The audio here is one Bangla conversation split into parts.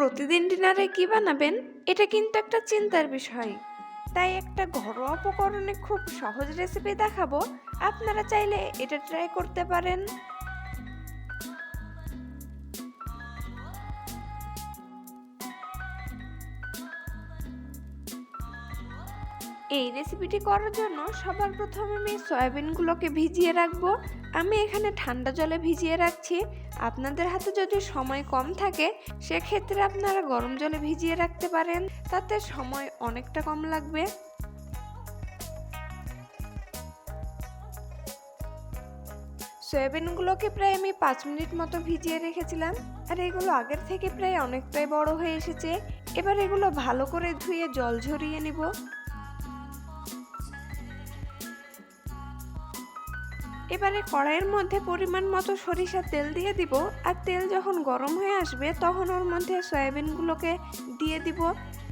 প্রতিদিন ডিনারে কি বানাবেন? এটা কিন্তু একটা চিন্তার বিষয়। তাই একটা ঘরোয়া উপকরণে খুব সহজ রেসিপি দেখাবো। আপনারা চাইলে এটা ট্রাই করতে পারেন। এই রেসিপিটি করার জন্য সবার প্রথমে আমি সয়াবিনগুলোকে ভিজিয়ে রাখব। আমি এখানে ঠান্ডা জলে ভিজিয়ে রাখছি। আপনাদের হাতে যদি সময় কম থাকে, সেক্ষেত্রে আপনারা গরম জলে ভিজিয়ে রাখতে পারেন। তাতে সময় অনেকটা কম লাগবে। সয়াবিনগুলোকে প্রায় আমি পাঁচ মিনিট মতো ভিজিয়ে রেখেছিলাম। আর এগুলো আগের থেকে প্রায় অনেকটাই বড় হয়ে এসেছে। এবার এগুলো ভালো করে ধুয়ে জল ঝরিয়ে নিব। এবারে কড়াইয়ের মধ্যে পরিমাণ মতো সরিষার তেল দিয়ে দিব, আর তেল যখন গরম হয়ে আসবে তখন ওর মধ্যে সয়াবিনগুলোকে দিয়ে দিব,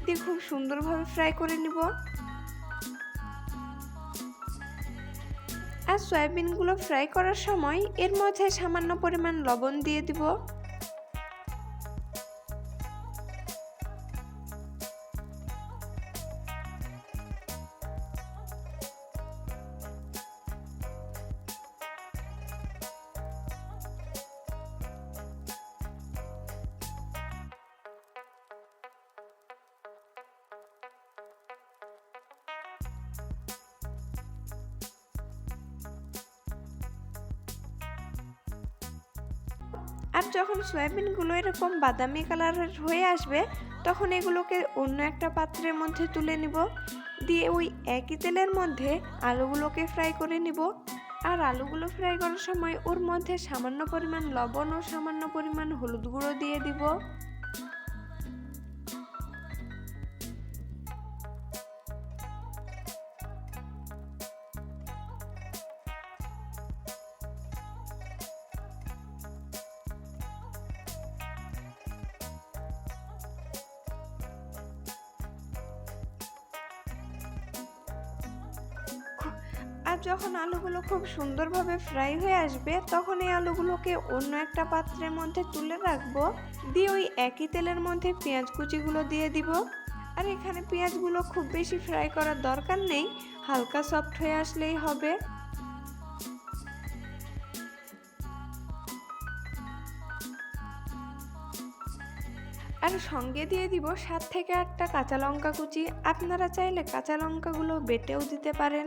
দিয়ে খুব সুন্দরভাবে ফ্রাই করে নিব। আর সয়াবিনগুলো ফ্রাই করার সময় এর মধ্যে সামান্য পরিমাণ লবণ দিয়ে দিব। আর যখন সয়াবিনগুলো এরকম বাদামি কালারের হয়ে আসবে, তখন এগুলোকে অন্য একটা পাত্রের মধ্যে তুলে নিব। দিয়ে ওই একই তেলের মধ্যে আলুগুলোকে ফ্রাই করে নিব। আর আলুগুলো ফ্রাই করার সময় ওর মধ্যে সামান্য পরিমাণ লবণ ও সামান্য পরিমাণ হলুদ গুঁড়ো দিয়ে দিব। যখন আলুগুলো খুব সুন্দরভাবে ফ্রাই হয়ে আসবে, তখন এই আলুগুলোকে অন্য একটা পাত্রের মধ্যে তুলে রাখব। দিয়ে ওই একই তেলের মধ্যে পেঁয়াজ কুচিগুলো দিয়ে দিব। আর এখানে পেঁয়াজগুলো খুব বেশি ফ্রাই করার দরকার নেই, হালকা সফট হয়ে আসলেই হবে। আর সঙ্গে দিয়ে দিব সাত থেকে আটটা কাঁচা লঙ্কা কুচি। আপনারা চাইলে কাঁচা লঙ্কাগুলো বেটেও দিতে পারেন।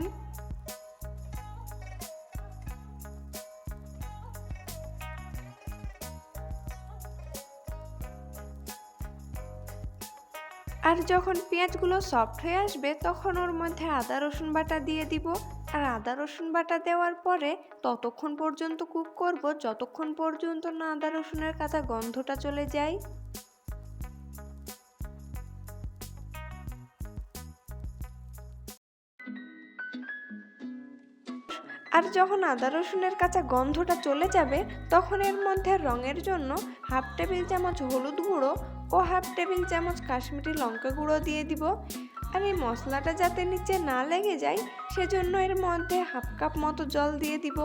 আর যখন পেঁয়াজগুলো সফট হয়ে আসবে, তখন ওর মধ্যে আদা, রসুন বাটা দিয়ে দিব। আর আদা, রসুন বাটা দেওয়ার পরে ততক্ষণ পর্যন্ত কুক করব। যতক্ষণ পর্যন্ত না আদা, রসুনের কাঁচা গন্ধটা চলে যায়। আর যখন আদা, রসুনের কাঁচা গন্ধটা চলে যাবে, তখন এর মধ্যে রঙের জন্য হাফ টেবিল চামচ হলুদ গুঁড়ো ও হাফ টেবিল চামচ কাশ্মীরি লঙ্কা গুঁড়ো দিয়ে দিব। আর এই মশলাটা যাতে নিচে না লেগে যায়, সেজন্য এর মধ্যে হাফ কাপ মতো জল দিয়ে দিব।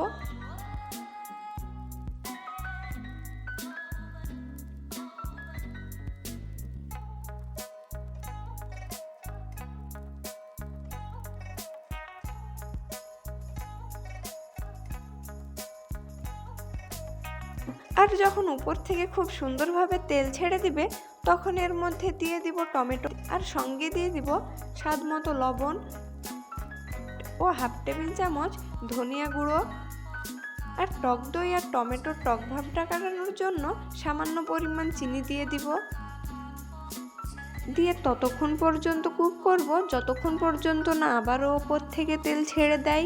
আর যখন উপর থেকে খুব সুন্দরভাবে তেল ছেড়ে দিবে তখন এর মধ্যে দিয়ে দিব টমেটো আর সঙ্গে দিয়ে দিব স্বাদ মতো লবণ ও হাফ টেবিল চামচ ধনিয়া গুঁড়ো আর টক দই আর টমেটোর টক ভাবটা কাটানোর জন্য সামান্য পরিমাণ চিনি দিয়ে দিব। দিয়ে ততক্ষণ পর্যন্ত কুক করব। যতক্ষণ পর্যন্ত না আবারও ওপর থেকে তেল ছেড়ে দেয়।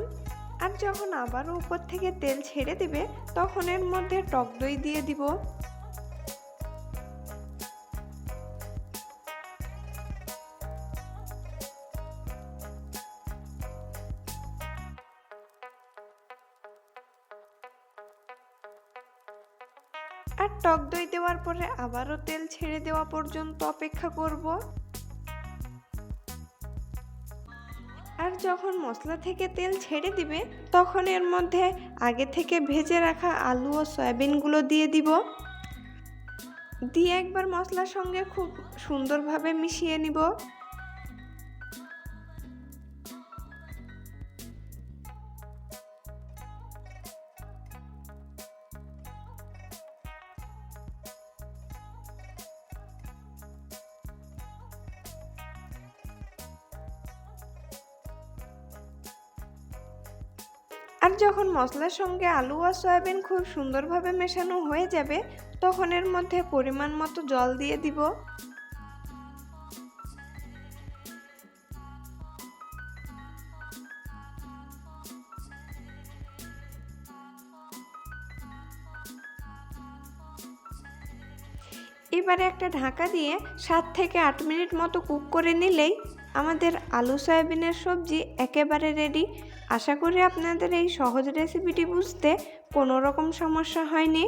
তখন। আর যখন আবারও উপর থেকে তেল ছেড়ে দিবে, তখন এর মধ্যে টক দই দিয়ে দিব। আর টক দই দেওয়ার পরে আবারও তেল ছেড়ে দেওয়া পর্যন্ত অপেক্ষা করব। আর যখন মশলা থেকে তেল ছেড়ে দিবে, তখন এর মধ্যে আগে থেকে ভেজে রাখা আলু ও সয়াবিনগুলো দিয়ে দিব। দিয়ে একবার মশলার সঙ্গে খুব সুন্দরভাবে মিশিয়ে নিব। আর যখন মশলার সঙ্গে আলু আর সয়াবিন খুব সুন্দরভাবে মেশানো হয়ে যাবে, তখন এর মধ্যে পরিমাণ মতো জল দিয়ে দিব। এবারে একটা ঢাকা দিয়ে সাত থেকে আট মিনিট মতো কুক করে নিলেই আমাদের আলু, সয়াবিনের সবজি একেবারে রেডি আশা করি আপনাদের এই সহজ রেসিপিটি বুঝতে কোনো রকম সমস্যা হয়নি।